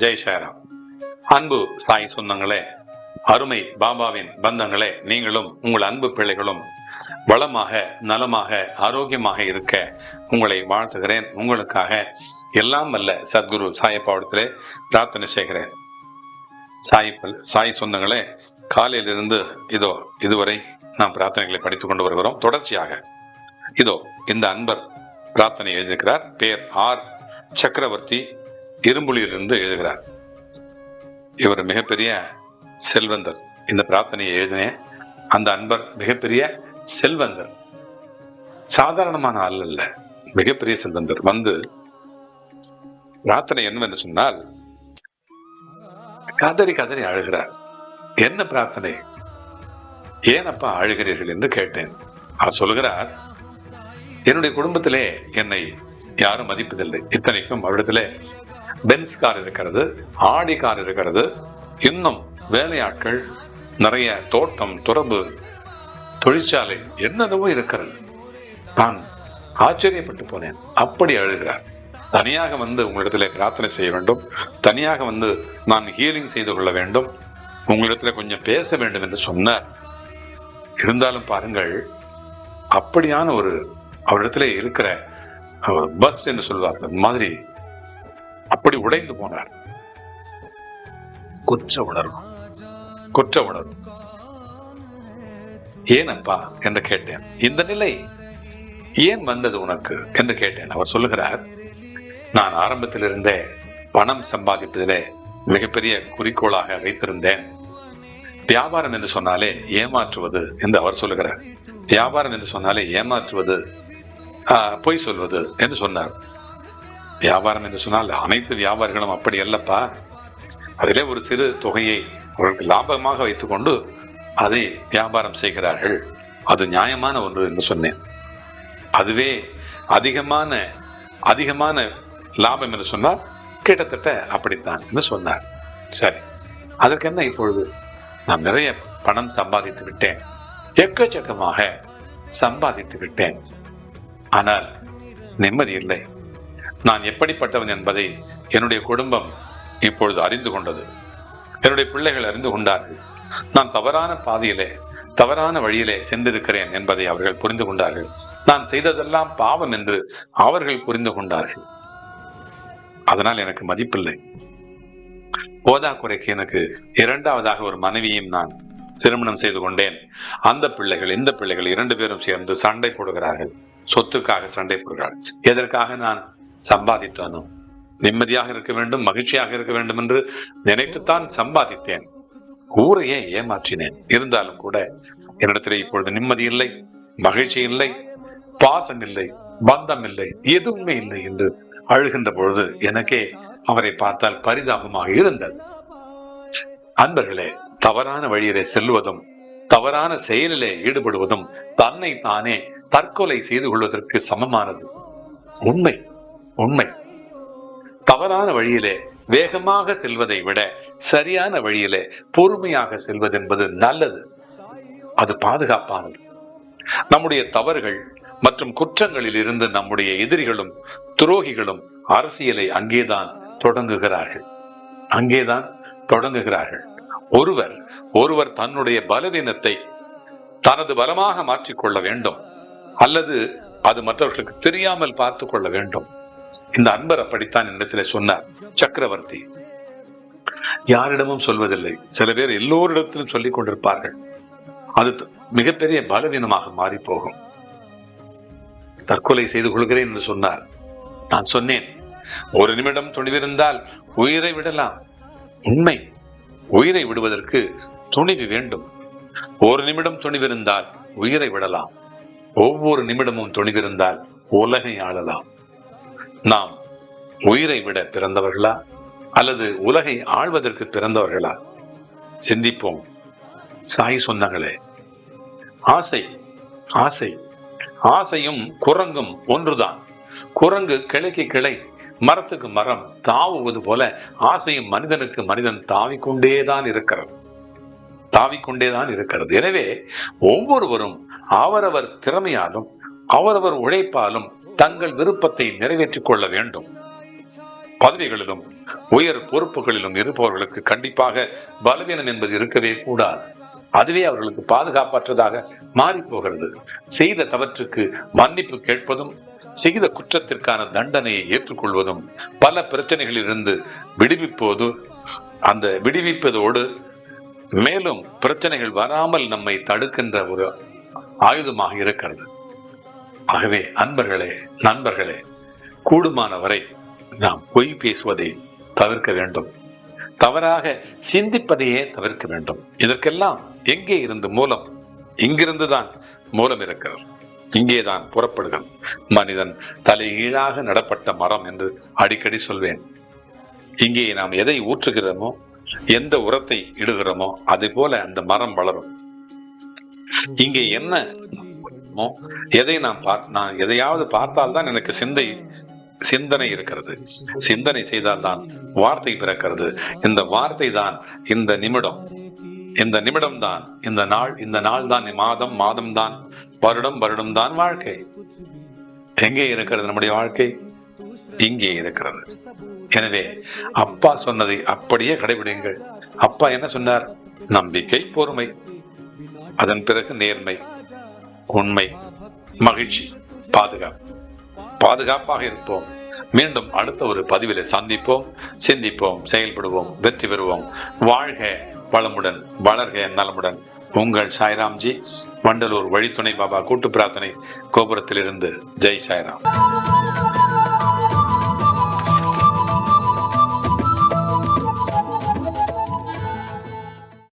ஜெய் சாய்ராம் அன்பு சாய் சொந்தங்களே அருமை பாபாவின் பந்தங்களே நீங்களும் உங்கள் அன்பு பிள்ளைகளும் வளமாக நலமாக ஆரோக்கியமாக இருக்க உங்களை வாழ்த்துகிறேன். உங்களுக்காக எல்லாம் அல்ல சத்குரு சாயப்பாவடத்திலே பிரார்த்தனை செய்கிறேன். சாய் சாய் சொந்தங்களே காலையிலிருந்து இதோ இதுவரை நாம் பிரார்த்தனைகளை படித்துக் கொண்டு வருகிறோம். தொடர்ச்சியாக இதோ இந்த அன்பர் பிரார்த்தனை எழுதியிருக்கிறார். பேர் ஆர். சக்கரவர்த்தி இரும்புலியிலிருந்து எழுதுகிறார். இவர் மிகப்பெரிய செல்வந்தர். இந்த பிரார்த்தனையை எழுதினேன். அந்த அன்பர் மிகப்பெரிய செல்வந்தர். சாதாரணமான ஆள் அல்ல. மிகப்பெரிய செல்வந்தர். வந்து பிரார்த்தனை என்னவென்று சொன்னால் கதறி கதறி அழுகிறார். என்ன பிரார்த்தனை? ஏனப்பா அழுகிறீர்கள்? என்று கேட்டேன். அவர் சொல்கிறார் என்னுடைய குடும்பத்திலே என்னை யாரும் மதிப்பதில்லை. இத்தனைக்கும் அவரிடத்திலே பென்ஸ் கார் இருக்கிறது ஆடி கார் இருக்கிறது. இன்னும் வேலையாட்கள் நிறைய தோட்டம் துறவு தொழிற்சாலை என்னென்னவோ இருக்கிறது. நான் ஆச்சரியப்பட்டு போனேன். அப்படி அழுகிறார். தனியாக வந்து உங்களிடத்தில் பிரார்த்தனை செய்ய வேண்டும். தனியாக வந்து நான் ஹீலிங் செய்து கொள்ள வேண்டும். உங்களிடத்துல கொஞ்சம் பேச வேண்டும் என்று சொன்னார். இருந்தாலும் பாருங்கள் அப்படியான ஒரு அவரிடத்துல இருக்கிற பஸ்ட் என்று சொல்வார்கள். மாதிரி அப்படி உடைந்து போனார். குற்ற உணர்வு. குற்ற உணர்வு. ஏனப்பா என்று கேட்டேன். இந்த நிலை ஏன் வந்தது உனக்கு என்று கேட்டேன். அவர் சொல்லுகிறார் நான் ஆரம்பத்திலிருந்தே பணம் சம்பாதிப்பதிலே மிகப்பெரிய குறிக்கோளாக வைத்திருந்தேன். வியாபாரம் என்று சொன்னாலே ஏமாற்றுவது என்று அவர் சொல்லுகிறார். வியாபாரம் என்று சொன்னாலே ஏமாற்றுவது ஆஹ், பொய் சொல்வது என்று சொன்னார். வியாபாரம் என்று சொன்னால் அனைத்து வியாபாரிகளும் அப்படி அல்லப்பா. அதிலே ஒரு சிறு தொகையை அவர்களுக்கு லாபமாக வைத்துக்கொண்டு அதை வியாபாரம் செய்கிறார்கள். அது நியாயமான ஒன்று என்று சொன்னேன். அதுவே அதிகமான அதிகமான லாபம் என்று சொன்னால் கிட்டத்தட்ட அப்படித்தான் என்று சொன்னார். சரி அதற்கு என்ன இப்பொழுது? நான் நிறைய பணம் சம்பாதித்து விட்டேன். எக்கச்சக்கமாக சம்பாதித்து விட்டேன். ஆனால் நிம்மதி இல்லை. நான் எப்படிப்பட்டவன் என்பதை என்னுடைய குடும்பம் இப்பொழுது அறிந்து கொண்டது. என்னுடைய பிள்ளைகள் அறிந்து கொண்டார்கள். நான் தவறான பாதையிலே தவறான வழியிலே சென்றிருக்கிறேன் என்பதை அவர்கள் புரிந்து கொண்டார்கள். நான் செய்ததெல்லாம் பாவம் என்று அவர்கள் புரிந்து கொண்டார்கள். அதனால் எனக்கு மதிப்பில்லை. போதாக்குறைக்கு எனக்கு இரண்டாவதாக ஒரு மனைவியையும் நான் திருமணம் செய்து கொண்டேன். அந்த பிள்ளைகள் இந்த பிள்ளைகள் இரண்டு பேரும் சேர்ந்து சண்டை போடுகிறார்கள். சொத்துக்காக சண்டை போடுகிறார்கள். எதற்காக நான் சம்பாதித்தானோ? நிம்மதியாக இருக்க வேண்டும் மகிழ்ச்சியாக இருக்க வேண்டும் என்று நினைத்துத்தான் சம்பாதித்தேன். ஊரையே ஏமாற்றினேன்? இருந்தாலும் கூட என்னிடத்தில் இப்பொழுது நிம்மதி இல்லை மகிழ்ச்சி இல்லை பாசம் இல்லை பந்தம் இல்லை எதுவுமே இல்லை என்று அழுகின்ற பொழுது எனக்கே அவரை பார்த்தால் பரிதாபமாக இருந்தது. அன்பர்களே தவறான வழியிலே செல்வதும் தவறான செயலிலே ஈடுபடுவதும் தன்னை தானே தற்கொலை செய்து கொள்வதற்கு சமமானது. உண்மை. உண்மை. தவறான வழியிலே வேகமாக செல்வதை விட சரியான வழியிலே பொறுமையாக செல்வது என்பது நல்லது. அது பாதுகாப்பானது. நம்முடைய தவறுகள் மற்றும் குற்றங்களில் இருந்து நம்முடைய எதிரிகளும் துரோகிகளும் அரசியலை அங்கேதான் தொடங்குகிறார்கள். அங்கேதான் தொடங்குகிறார்கள். ஒருவர் ஒருவர் தன்னுடைய பலவீனத்தை தனது பலமாக மாற்றிக்கொள்ள வேண்டும். அல்லது அது மற்றவர்களுக்கு தெரியாமல் பார்த்து கொள்ள வேண்டும். இந்த அன்பர் அப்படித்தான் என்னிடத்தில் சொன்னார் சக்கரவர்த்தி. யாரிடமும் சொல்வதில்லை. சில பேர் எல்லோரிடத்திலும் சொல்லிக் கொண்டிருப்பார்கள். அது மிகப்பெரிய பலவீனமாக மாறி போகும் தற்கொலை செய்து கொள்கிறேன் என்று சொன்னார். நான் சொன்னேன் ஒரு நிமிடம் துணிவிருந்தால் உயிரை விடலாம். உண்மை உயிரை விடுவதற்கு துணிவு வேண்டும். ஒரு நிமிடம் துணிவிருந்தால் உயிரை விடலாம். ஒவ்வொரு நிமிடமும் துணிவிருந்தால் உலகை ஆளலாம். நாம் உயிரை விட பிறந்தவர்களா? அல்லது உலகை ஆழ்வதற்கு பிறந்தவர்களா? சிந்திப்போம். சாய் சொந்தங்களே ஆசை ஆசை. ஆசையும் குரங்கும் ஒன்றுதான். குரங்கு கிளைக்கு கிளை மரத்துக்கு மரம் தாவுவது போல ஆசையும் மனிதனுக்கு மனிதன் தாவிக்கொண்டேதான் இருக்கிறது. தாவிக்கொண்டேதான் இருக்கிறது. எனவே ஒவ்வொருவரும் அவரவர் திறமையாலும் அவரவர் உழைப்பாலும் தங்கள் விருப்பத்தை நிறைவேற்றிக் கொள்ள வேண்டும். பதவிகளிலும் உயர் பொறுப்புகளிலும் இருப்பவர்களுக்கு கண்டிப்பாக பலவீனம் என்பது இருக்கவே கூடாது. அதுவே அவர்களுக்கு பாதுகாப்பற்றதாக மாறி போகிறது செய்த தவற்றுக்கு மன்னிப்பு கேட்பதும் செய்த குற்றத்திற்கான தண்டனையை ஏற்றுக்கொள்வதும் பல பிரச்சனைகளிலிருந்து விடுவிப்போது அந்த விடுவிப்பதோடு மேலும் பிரச்சனைகள் வராமல் நம்மை தடுக்கின்ற ஒரு ஆயுதமாக இருக்கிறது. ஆகவே அன்பர்களே நண்பர்களே கூடுமான வரை நாம் பொய் பேசுவதை தவிர்க்க வேண்டும். தவறாக சிந்திப்பதையே தவிர்க்க வேண்டும். இதற்கெல்லாம் எங்கே இருந்து மூலம்? இங்கிருந்துதான் மூலம் இருக்கிறது இங்கேதான் புறப்படுகிறது மனிதன் தலைகீழாக நடப்பட்ட மரம் என்று அடிக்கடி சொல்வேன். இங்கே நாம் எதை ஊற்றுகிறோமோ எந்த உரத்தை இடுகிறோமோ அது போல அந்த மரம் வளரும். இங்கே என்ன மோ, எதை நான் பார் நான் எதையாவது பார்த்தால்தான் எனக்கு சிந்தை சிந்தனை இருக்கிறது. சிந்தனை செய்தால்தான் வார்த்தை பிறக்கிறது. இந்த வார்த்தை தான் இந்த நிமிடம். இந்த நிமிடம் தான் இந்த நாள். இந்த நாள் தான் மாதம். மாதம் தான் வருடம். வருடம் தான் வாழ்க்கை. எங்கே இருக்கிறது நம்முடைய வாழ்க்கை? இங்கே இருக்கிறது. எனவே அப்பா சொன்னதை அப்படியே கடைபிடிங்கள் அப்பா என்ன சொன்னார்? நம்பிக்கை பொறுமை. அதன் பிறகு நேர்மை. உண்மை மகிழ்ச்சி பாதுகாப்பு. பாதுகாப்பாக இருப்போம். மீண்டும் அடுத்த ஒரு பதிவில் சந்திப்போம் சிந்திப்போம் செயல்படுவோம் வெற்றி பெறுவோம். வாழ்க வளமுடன் வளர்க நலமுடன். உங்கள் சாய்ராம்ஜி வண்டலூர் வழித்துணை பாபா கூட்டு பிரார்த்தனை கோபுரத்திலிருந்து. ஜெய் சாய்ராம்.